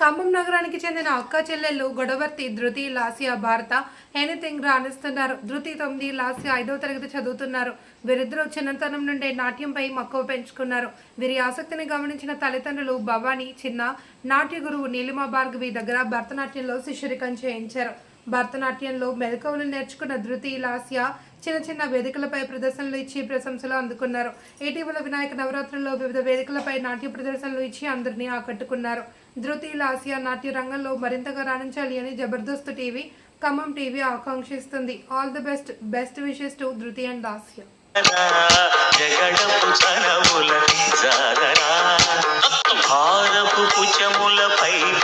ఖమ్మం నగరానికి చెందిన అక్క చెల్లెళ్ళు గొడవర్తి ధృతి లాసియా భారత ఎనీథింగ్ రాణిస్తున్నారు. ధృతి తొమ్మిది లాసియా ఐదవ తరగతి చదువుతున్నారు. వీరిద్దరూ చిన్నతనం నుండే నాట్యంపై మక్కువ పెంచుకున్నారు. వీరి ఆసక్తిని గమనించిన తల్లిదండ్రులు భవానీ చిన్న నాట్య గురువు నీలిమా భార్గవి దగ్గర భరతనాట్యంలో శిష్యరికం చేయించారు. భరతనాట్యంలో మెలకువలు నేర్చుకున్న ధృతి లాస్య చిన్న చిన్న వేదికలపై ప్రదర్శనలు ఇచ్చి ప్రశంసలు అందుకున్నారు. ఇటీవల వినాయక నవరాత్రుల్లో వివిధ వేదికలపై నాట్య ప్రదర్శనలు ఇచ్చి అందరినీ ఆకట్టుకున్నారు. ధృతి లాస్య నాట్య రంగంలో మరింతగా రాణించాలి అని Jabardasth TV Khammam TV ఆకాంక్షిస్తుంది. All the best best wishes to Dhruti and Lasya. జగడపు చనముల భారపు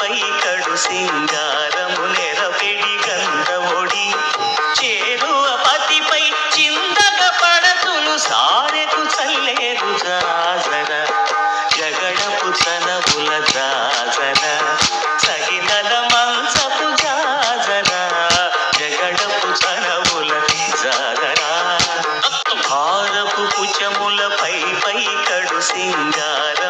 పై కడు సింగారము నెరపెడి గంధవొడి చేరువ పతిపై పడతులు సా కడు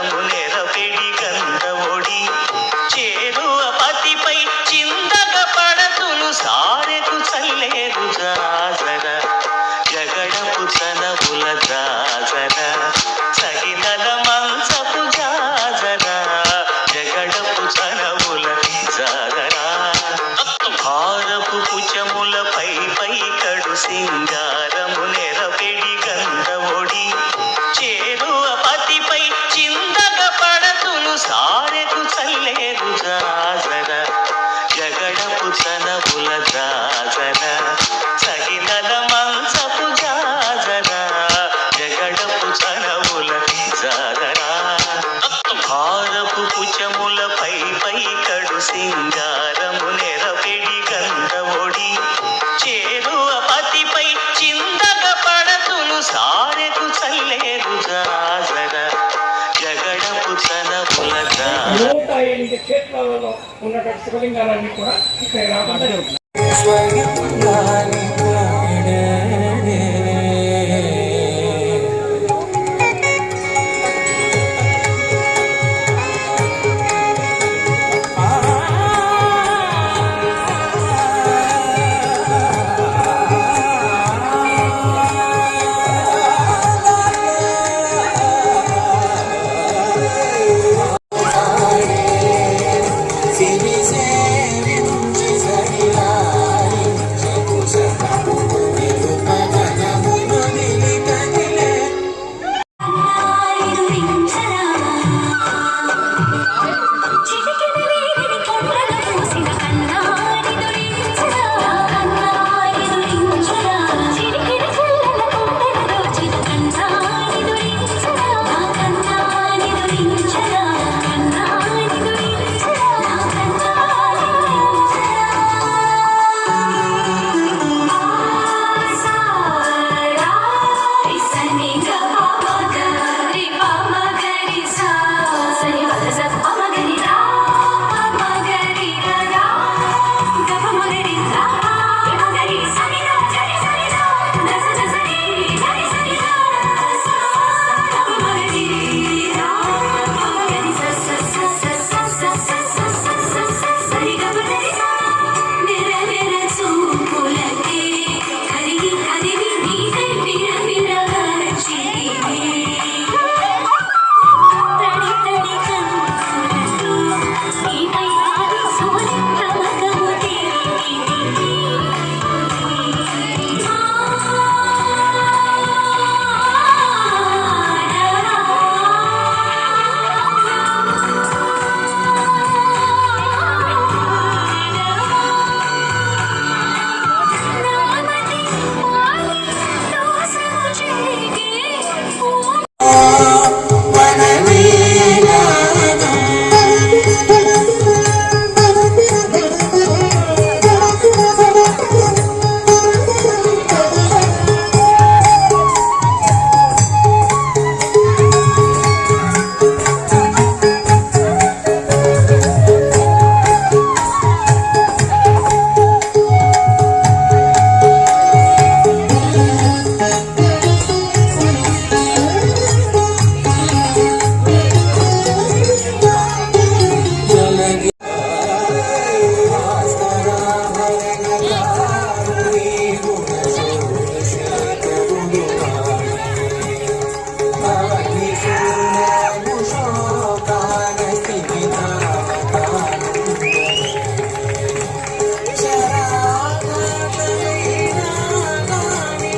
సింగారము నెరపెడి గంధవొడి చేరువ పతిపై చిందగ పడతులు సారెకు చల్లేరు జాజర జగడపు క్షేత్రాలలో ఉన్నటువంటి శివలింగాలన్నీ కూడా ఇక్కడ